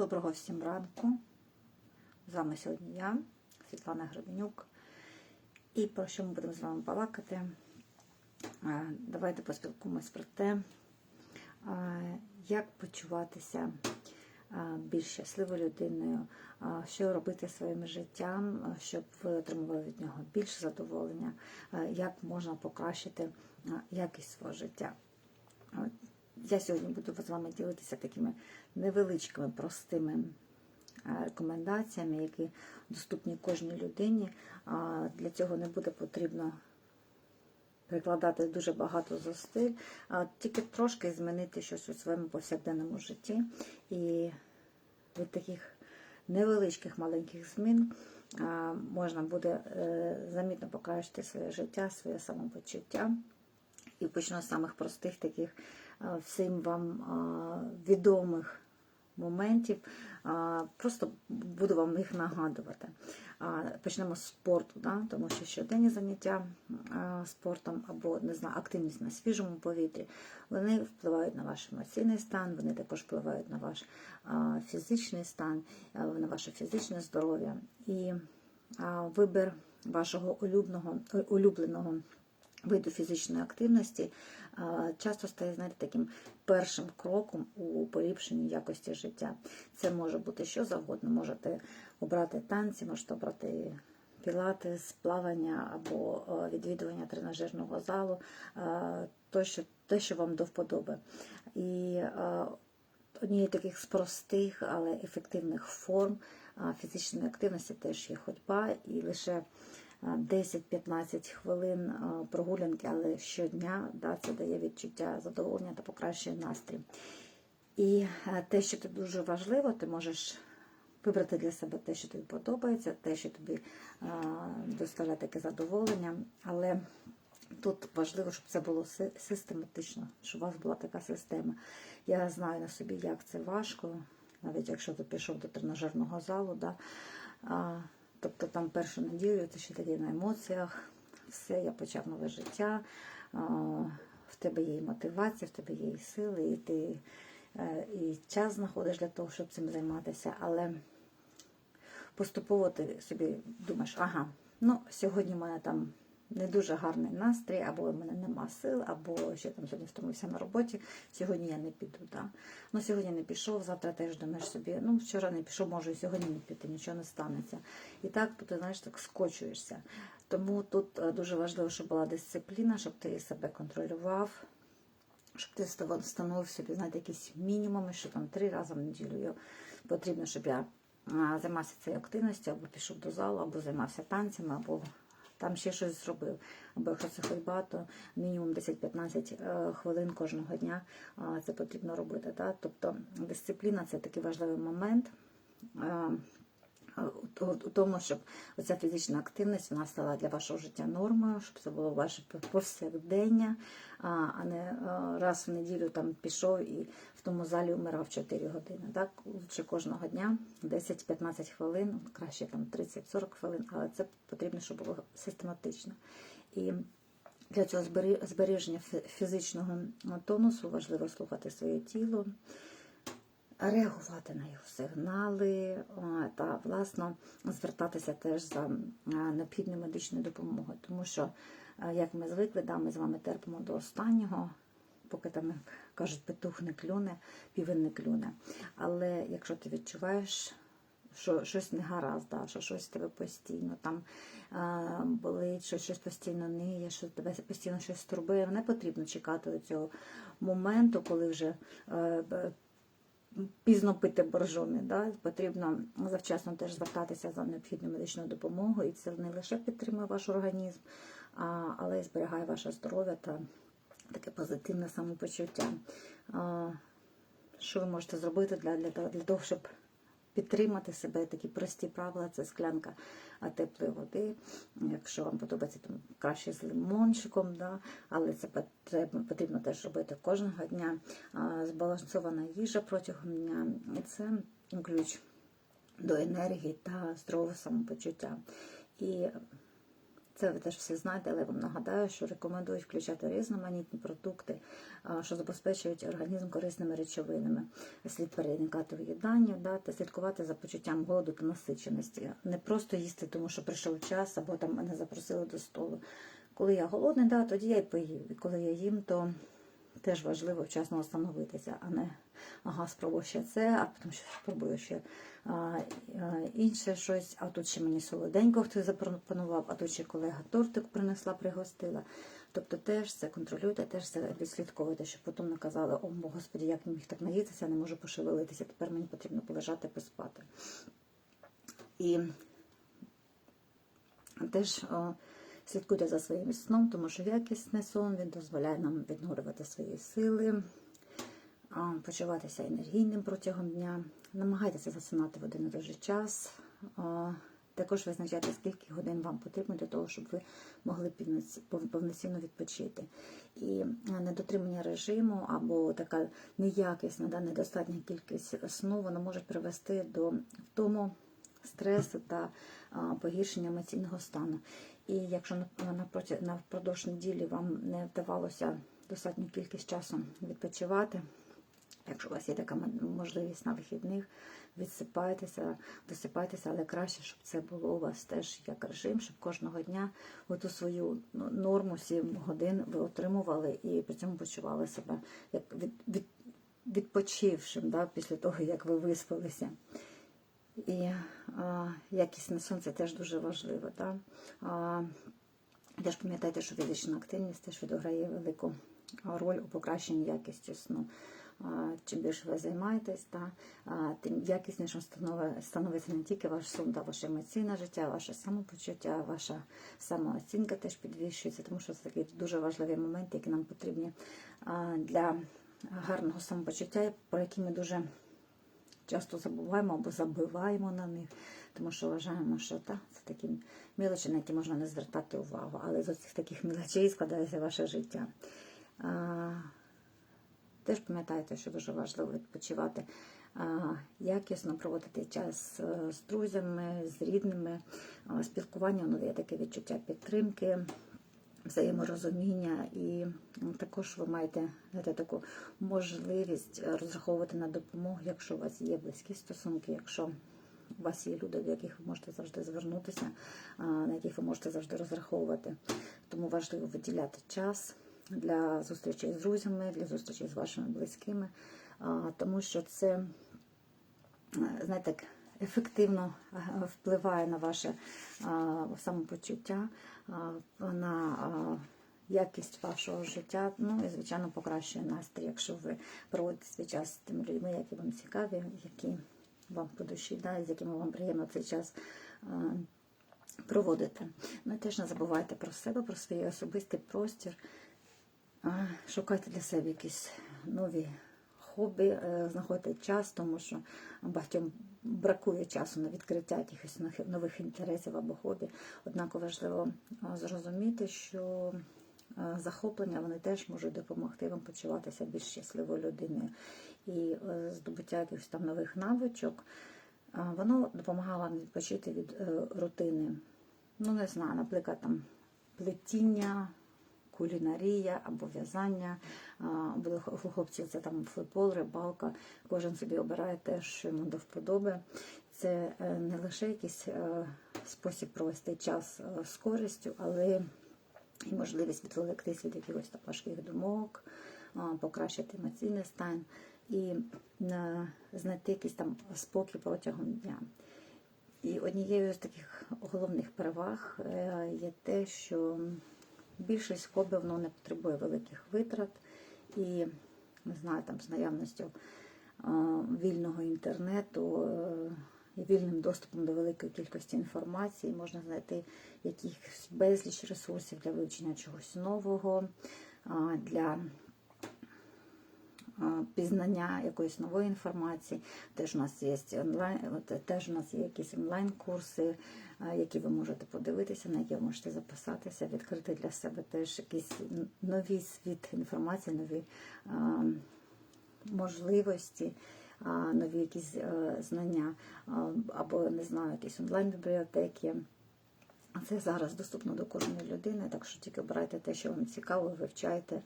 Доброго всім ранку. З вами сьогодні я, Світлана Гребенюк. І про що ми будемо з вами балакати? Е, Давайте поспілкуємось про те, е, як почуватися е, більш щасливою людиною, що робити своїм життям, щоб ви отримували від нього більше задоволення, як можна покращити якість свого життя. Я сьогодні буду з вами ділитися такими невеличкими, простими е, рекомендаціями, які доступні кожній людині. Для цього не буде потрібно прикладати дуже багато зусиль, а тільки трошки змінити щось у своєму повсякденному житті. І від таких невеличких маленьких змін можна буде е, замітно покращити своє життя, своє самопочуття. І почну з самих простих таких всім вам відомих моментів. Просто буду вам їх нагадувати. Почнемо з спорту, да? тому що щоденні заняття спортом або не знаю, активність на свіжому повітрі, вони впливають на ваш емоційний стан, вони також впливають на ваш фізичний стан, на ваше фізичне здоров'я. І вибір вашого улюбленого, улюбленого виду фізичної активності часто стає знаєте, таким першим кроком у поліпшенні якості життя. Це може бути що завгодно. Можете обрати танці, можете обрати пілатес, плавання або відвідування тренажерного залу, то, що, те, що вам до вподоби. І однією таких з простих, але ефективних форм фізичної активності теж є ходьба і лише. 10-15 хвилин прогулянки, але щодня да, це дає відчуття задоволення та покращує настрій. І те, що тобі дуже важливо, ти можеш вибрати для себе те, що тобі подобається, те, що тобі доставляє таке задоволення. Але тут важливо, щоб це було систематично, щоб у вас була така система. Я знаю на собі, як це важко, навіть якщо ти пішов до тренажерного залу. Да, Тобто там першу неділю ти ще тоді на емоціях, все, я почав нове життя, в тебе є і мотивація, в тебе є і сили, і ти е, і час знаходиш для того, щоб цим займатися. Але поступово ти собі думаєш, ага, ну сьогодні в мене там не дуже гарний настрій, або в мене нема сил, або ще там сьогодні втомився на роботі, сьогодні я не піду. Да? Ну сьогодні не пішов, завтра теж думаєш собі, ну вчора не пішов, може і сьогодні не піти, нічого не станеться. І так ти знаєш, так скочуєшся. Тому тут е, дуже важливо, щоб була дисципліна, щоб ти себе контролював. Щоб ти встановив собі, знаєте, якісь мінімуми, що там три рази в неділю потрібно, щоб я займався цією активністю, або пішов до залу, або займався танцями, або там ще щось зробив. Або якщо це ходьба, то мінімум 10-15 е, хвилин кожного дня це потрібно робити. Так? Тобто дисципліна це такий важливий момент. Е, у- тому, щоб оця фізична активність вона стала для вашого життя нормою, щоб це було ваше повсякдення, а не е, раз в неділю там пішов і в тому залі вмирав 4 години. Так, Лучше кожного дня 10-15 хвилин, краще там 30-40 хвилин, але це потрібно, щоб було систематично. І для цього збереження фізичного тонусу важливо слухати своє тіло, реагувати на його сигнали та власно звертатися теж за а, необхідною медичною допомогою. Тому що, як ми звикли, да, ми з вами терпимо до останнього, поки там кажуть, петух не клюне, півень не клюне. Але якщо ти відчуваєш, що щось не гаразд, да, що щось тебе постійно там а, болить, що щось постійно ниє, що тебе постійно щось турбує, не потрібно чекати цього моменту, коли вже е, б- пізно пити боржомі. Да? Потрібно завчасно теж звертатися за необхідною медичною допомогою, і це не лише підтримує ваш організм, але й зберігає ваше здоров'я та таке позитивне самопочуття. Що ви можете зробити для, для, для того, щоб підтримати себе такі прості правила, це склянка теплої води. Якщо вам подобається там краще з лимончиком, да? але це потрібно, потрібно теж робити кожного дня. Збалансована їжа протягом дня. Це ключ до енергії та здорового самопочуття. І Це ви теж всі знаєте, але я вам нагадаю, що рекомендують включати різноманітні продукти, що забезпечують організм корисними речовинами. Слід переникати в їданню, да, та слідкувати за почуттям голоду та насиченості. Не просто їсти, тому що прийшов час, або там мене запросили до столу. Коли я голодний, да, тоді я й поїв. І коли я їм, то теж важливо вчасно остановитися, а не ага, спробую ще це, а потім ще спробую ще інше щось, а тут ще мені солоденько хтось запропонував, а тут ще колега тортик принесла, пригостила. Тобто теж це контролюйте, теж це відслідковуйте, щоб потім не казали, о, господі, як міг так наїтися, не можу пошевелитися, тепер мені потрібно полежати, поспати. І теж о, слідкуйте за своїм сном, тому що якісний сон він дозволяє нам відновлювати свої сили, почуватися енергійним протягом дня. Намагайтеся засинати в один і той же час. Також визначайте, скільки годин вам потрібно для того, щоб ви могли повноцінно відпочити. І недотримання режиму або така неякісна, да, недостатня кількість сну, воно може привести до втому, стресу та погіршення емоційного стану. І якщо на- напроти впродовж неділі вам не вдавалося достатню кількість часу відпочивати, якщо у вас є така можливість на вихідних, відсипайтеся, досипайтеся, але краще, щоб це було у вас теж як режим, щоб кожного дня ви ту свою ну, норму 7 годин ви отримували і при цьому почували себе як від, від, відпочившим да, після того, як ви виспалися. І а, якісне сон це теж дуже важливо. Да? А, теж пам'ятайте, що фізична активність теж відіграє велику роль у покращенні якості сну. Чим більше ви займаєтесь, та, тим якіснішим станови- становиться не тільки ваш сон, та ваше емоційне життя, ваше самопочуття, ваша самооцінка теж підвищується, тому що це такі дуже важливі моменти, які нам потрібні для гарного самопочуття, про які ми дуже часто забуваємо або забиваємо на них, тому що вважаємо, що та, це такі мілочі, на які можна не звертати увагу. Але з цих таких мілочей складається ваше життя. Теж пам'ятайте, що дуже важливо відпочивати якісно проводити час е, з друзями, з рідними. Спілкування воно дає таке відчуття підтримки взаєморозуміння, і також ви маєте таку можливість е, розраховувати на допомогу, якщо у вас є близькі стосунки, якщо у вас є люди, до яких ви можете завжди звернутися, на яких ви можете завжди розраховувати. Тому важливо виділяти час для зустрічей з друзями, для зустрічей з вашими близькими, тому що це е, знаєте, ефективно е, впливає на ваше самопочуття, на якість вашого життя. Ну і, звичайно, покращує настрій, якщо ви проводите свій час з тими людьми, які вам цікаві, які вам по душі, да, з якими вам приємно цей час. Проводити. Ну і теж не забувайте про себе, про свій особистий простір. Шукайте для себе якісь нові хобі, е, знаходьте час, тому що багатьом бракує часу на відкриття якихось нових- інтересів або хобі. Однак важливо зрозуміти, що е, захоплення вони теж можуть допомогти вам почуватися більш щасливою людиною. І е, здобуття якихось там нових навичок, воно допомагає вам відпочити від е, рутини. Ну, не знаю, наприклад, там плетіння, кулінарія або в'язання. А, Або хлопців це там футбол, рибалка. Кожен собі обирає те, що йому до вподоби. Це е, не лише якийсь е, спосіб провести час е, з користю, але і можливість відволіктись від якихось важких думок, покращити емоційний стан і знайти якийсь там спокій протягом дня. І однією з таких головних переваг є те, що більшість хобі воно не потребує великих витрат. І не знаю, там з наявністю вільного інтернету е, і вільним доступом до великої кількості інформації можна знайти якихось безліч ресурсів для вивчення чогось нового, для пізнання якоїсь нової інформації. Теж у нас є онлайн, теж у нас є якісь онлайн-курси, які ви можете подивитися, на які ви можете записатися, відкрити для себе теж якийсь новий світ інформації, нові можливості. Нові якісь е, знання, або не знаю, якісь онлайн-бібліотеки. Це зараз доступно до кожної людини, так що тільки обирайте те, що вам цікаво, вивчайте.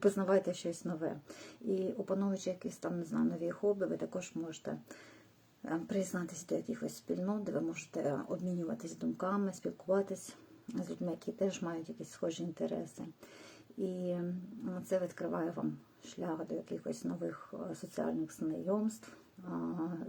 Познавайте щось нове. І опановуючи якісь там, не знаю, нові хобі, ви також можете е, приєднатися до якихось спільнот, де ви можете обмінюватись думками, спілкуватись з людьми, які теж мають якісь схожі інтереси. І це відкриває вам шлях до якихось нових е, соціальних знайомств,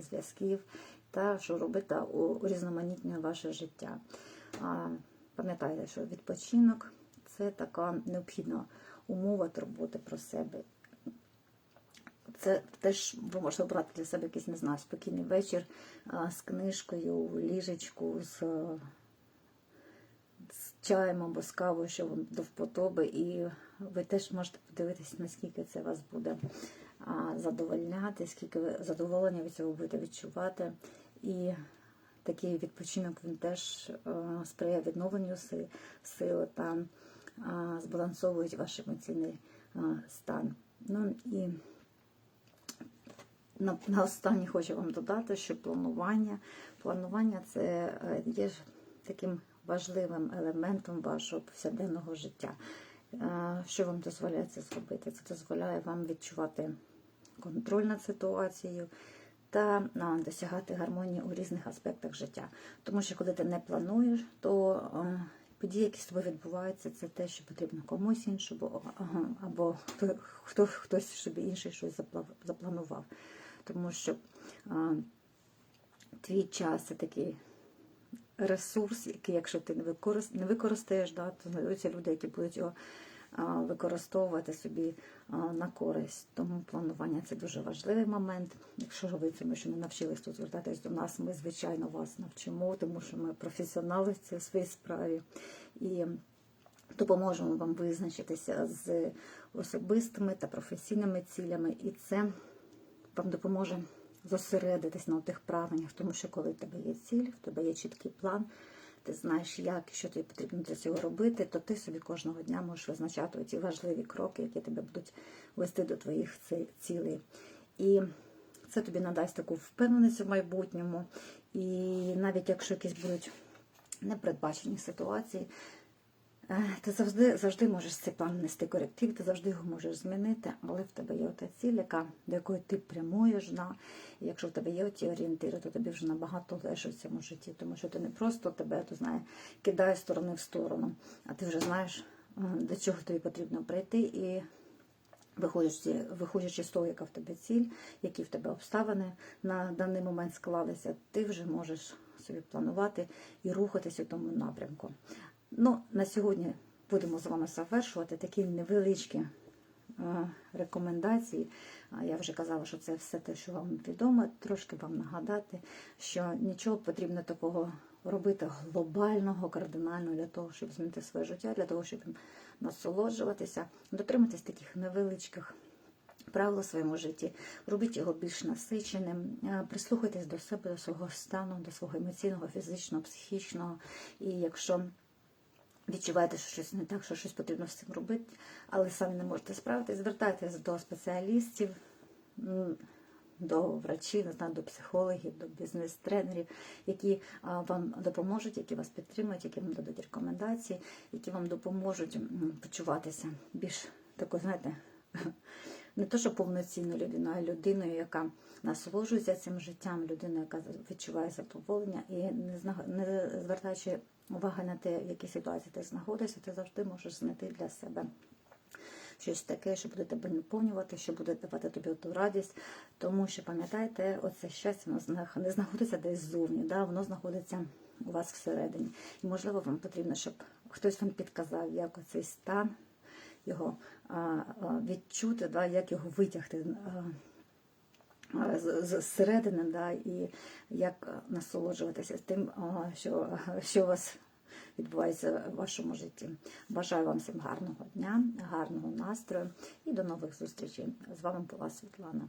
зв'язків та що робить та урізноманітнює ваше життя. Пам'ятайте, що відпочинок це така необхідна умова турботи про себе. Це теж ви можете обрати для себе якийсь, не знаю, спокійний вечір з книжкою, ліжечку, з, з чаєм або з кавою, що вам до вподоби, і ви теж можете подивитися, наскільки це вас буде задовольняти, скільки ви задоволення від цього будете відчувати. І такий відпочинок він теж сприяє відновленню си- сили та е, збалансовують ваш емоційний стан. Ну і на, на останнє хочу вам додати, що планування, планування це е, є таким важливим елементом вашого повсякденного життя. Що вам дозволяє це зробити? Це дозволяє вам відчувати контроль над ситуацією та досягати гармонії у різних аспектах життя. Тому що коли ти не плануєш, то події, які з тобою відбуваються, це те, що потрібно комусь іншому, або, хто, хто, хтось собі інший щось запла- запланував. Тому що а, твій час це такий ресурс, який, якщо ти не використаєш, да, то знайдуться люди, які будуть його використовувати собі на користь. Тому планування це дуже важливий момент. Якщо ви цьому ще не навчились, то звертайтесь до нас. Ми, звичайно, вас навчимо, тому що ми професіонали в цій своїй справі. І допоможемо вам визначитися з особистими та професійними цілями, і це вам допоможе зосередитись на тих прагненнях, тому що коли в тебе є ціль, в тебе є чіткий план, ти знаєш, як і що тобі потрібно для цього робити, то ти собі кожного дня можеш визначати ці важливі кроки, які тебе будуть вести до твоїх цілей. І це тобі надасть таку впевненість в майбутньому. І навіть якщо якісь будуть непередбачені ситуації, Ти завжди, завжди можеш цей план нести коректив, ти завжди його можеш змінити, але в тебе є ота ціль, яка, до якої ти прямуєш. Да? І якщо в тебе є ті орієнтири, то тобі вже набагато легше в цьому житті, тому що ти не просто тебе то знає, кидає з сторони в сторону, а ти вже знаєш, до чого тобі потрібно прийти. І виходячи, виходячи з того, яка в тебе ціль, які в тебе обставини на даний момент склалися, ти вже можеш собі планувати і рухатись у тому напрямку. Ну, на сьогодні будемо з вами завершувати такі невеличкі е, рекомендації. Я вже казала, що це все те, що вам відомо. Трошки вам нагадати, що нічого потрібно такого робити глобального, кардинального для того, щоб змінити своє життя, для того, щоб насолоджуватися, дотриматись таких невеличких. Правил у своєму житті, робіть його більш насиченим, е, прислухайтесь до себе, до свого стану, до свого емоційного, фізичного, психічного. І якщо відчуваєте, що щось не так, що щось потрібно з цим робити, але самі не можете справитись, звертайтеся до спеціалістів, до врачів, не знаю, до психологів, до бізнес-тренерів, які вам допоможуть, які вас підтримують, які вам дадуть рекомендації, які вам допоможуть почуватися більш такою, знаєте, не то, що повноцінною людиною, а людиною, яка насолоджується цим життям, людиною, яка відчуває задоволення і не не звертаючи уваги на те, в якій ситуації ти знаходишся, ти завжди можеш знайти для себе щось таке, що буде тебе наповнювати, що буде давати тобі ту радість. Тому що пам'ятайте, оце щастя воно не знаходиться десь ззовні, да? воно знаходиться у вас всередині. І можливо, вам потрібно, щоб хтось вам підказав, як оцей стан його відчути, да, як його витягти. з- зсередини, да, і як насолоджуватися тим, що, що у вас відбувається в вашому житті. Бажаю вам всім гарного дня, гарного настрою і до нових зустрічей. З вами була Світлана.